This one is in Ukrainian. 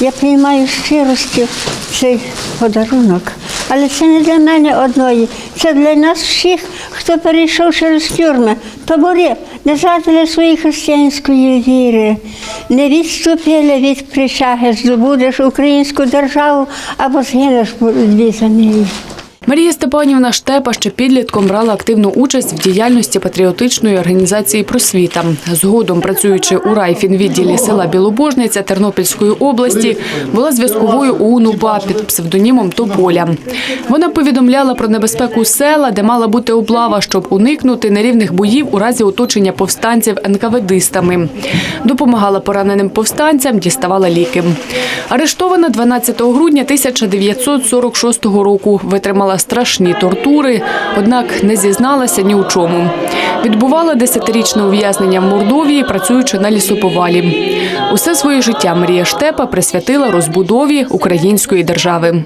Я приймаю щирості цей подарунок. Але це не для мене одної, це для нас всіх, хто перейшов через тюрми, табори, не задали своєї християнської віри, не відступили від присяги, здобудеш українську державу або згинеш за неї. Марія Степанівна Штепа ще підлітком брала активну участь в діяльності патріотичної організації Просвіта. Згодом, працюючи у райфінвідділі села Білобожниця Тернопільської області, була зв'язковою у УНУПА під псевдонімом Тополя. Вона повідомляла про небезпеку села, де мала бути облава, щоб уникнути нерівних боїв у разі оточення повстанців НКВДистами. Допомагала пораненим повстанцям, діставала ліки. Арештована 12 грудня 1946 року. Витримала страшні тортури, однак не зізналася ні у чому. Відбувала десятирічне ув'язнення в Мордовії, працюючи на лісоповалі. Усе своє життя Марія Штепа присвятила розбудові української держави.